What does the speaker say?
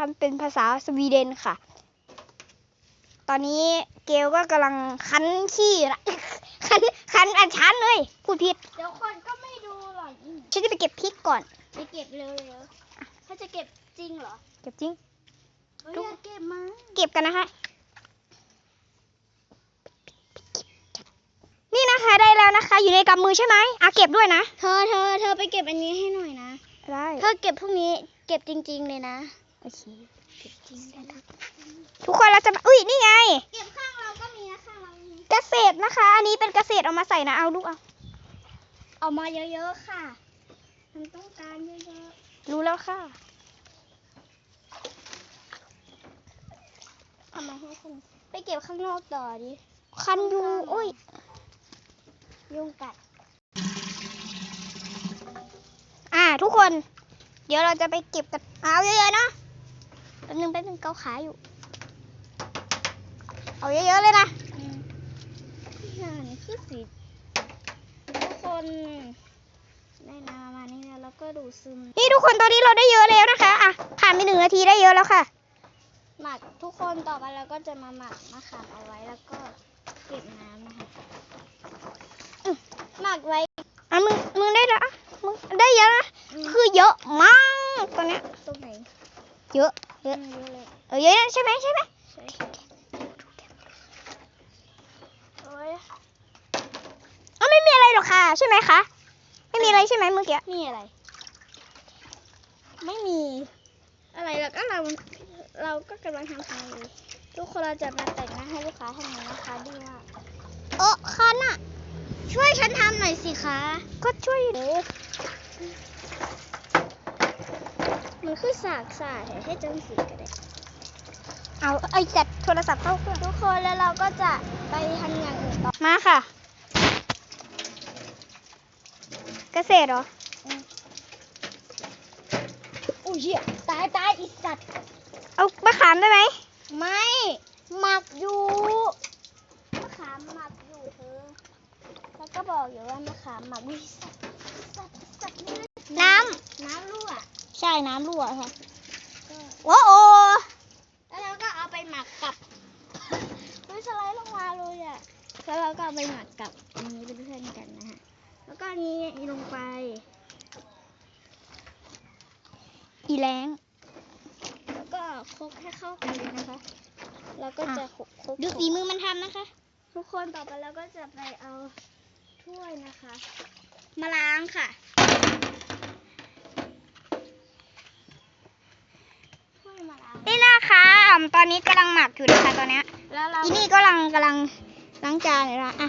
นะคะมันเป็นภาษาสวีเดนค่ะ ตอนนี้เกลก็กำลังคั้นขี้นะคั้นคั้นอันชันเลยพูดผิดเดี๋ยวคนก็ไม่ดูหรอกฉันจะไปเก็บพริกก่อน ไปเก็บเร็วๆถ้าจะเก็บจริงเหรอเก็บจริง เฮ้ยทุกอย่าเก็บมาเก็บกันนะคะ นี่นะคะได้แล้วนะคะ อยู่ในกำมือใช่ไหมอะเก็บด้วยนะ เธอเธอเธอไปเก็บอันนี้ให้หน่อยนะ ได้ เธอเก็บพวกนี้เก็บจริง ๆ เลยนะ โอเคเก็บจริงได้นะทุกคนเราจะมาอุ้ยนี่ไง เก็บข้างเราก็มีนะข้างเรามีเกษตรนะคะ อันนี้เป็นเกษตรเอามาใส่นะเอาลูกเอาเอามาเยอะๆค่ะมันต้องการเยอะรู้แล้วค่ะๆเอามาให้คนไปเก็บข้างนอกต่อดิคันยุงอุ้ยยุงกัดอ่าทุกคน เดี๋ยวเราจะไปเก็บกันเอาเยอะๆเนาะ แป๊บนึงแป๊บนึงเกาขาอยู่ เอาเยอะๆเลยนะงานคือสีทุกคนได้นามานี่นะแล้วก็ดูดซึม นี่ทุกคนตอนนี้เราได้เยอะแล้วนะคะอะผ่านไปหนึ่งนาทีได้เยอะแล้วค่ะ หมักทุกคนต่อไปเราก็จะมาหมักมะขามเอาไว้แล้วก็เก็บน้ำนะคะอื้อหมักไว้อะมึงมึงได้แล้วอะมึงได้เยอะนะมคือเยอะมากตอนเนี้ยตรงไหนเยอะ เยเยอะอะเยอะเลยเออเยอะนะใช่ไหมใช่ไหมใช่โอ้ยอ๋อไม่มีอะไรหรอกค่ะ ใช่ไหมคะ ไม่มีอะไรใช่ไหมเมื่อกี้มีอะไร ไม่มี อะไรแล้วก็เราเราก็กำลังทำทางเลยทุกคนเราจะมาแต่งหน้าให้ลูกค้าทำนี้นะคะดีมากเออคันอะช่วยฉันทำหน่อยสิคะ ก็ช่วยโอ้ มันคือสากสายให้จังสีก็ได้ เอาไอ้จัดโทรศัพท์เข้าเครื่องทุกคนแล้วเราก็จะไปทำอย่างอื่นต่อ มาค่ะ เกษตรเหรอ อุ้ยเหี้ยตายตายอีสัตว์ เอามะขามได้ไหม ไม่หมักอยู่มะขามหมักอยู่เธอแล้วก็บอกอยู่ว่ามะขามหมักวิสัตว์สัตว์สัตว์นี่ น้ น้ำรั่วำใช่น้ำรั่วค่ะก็โอ้โอแล้วเราก็เอาไปหมักกับเฮ้ยสไลด์ลงมาเลยอะแล้วเราก็เอาไปหมักกับอันนี้เป็นเพื่อนกันนะฮะแล้วก็อันนี้ลงไป อีแรงแล้วก็คลุกให้เข้ากันเลยนะคะแล้วก็จะคลุกคลุกดูฝีมือมันทำนะคะ ทุกคนต่อไปเราก็จะไปเอาถ้วยนะคะ มาล้างค่ะ ถ้วยมาล้าง นี่นะคะอ่ำ ตอนนี้กำลังหมักอยู่นะคะตอนเนี้ยแล้วเราอีนี่ก็กำลังกำลังล้างจานเลยนะอะ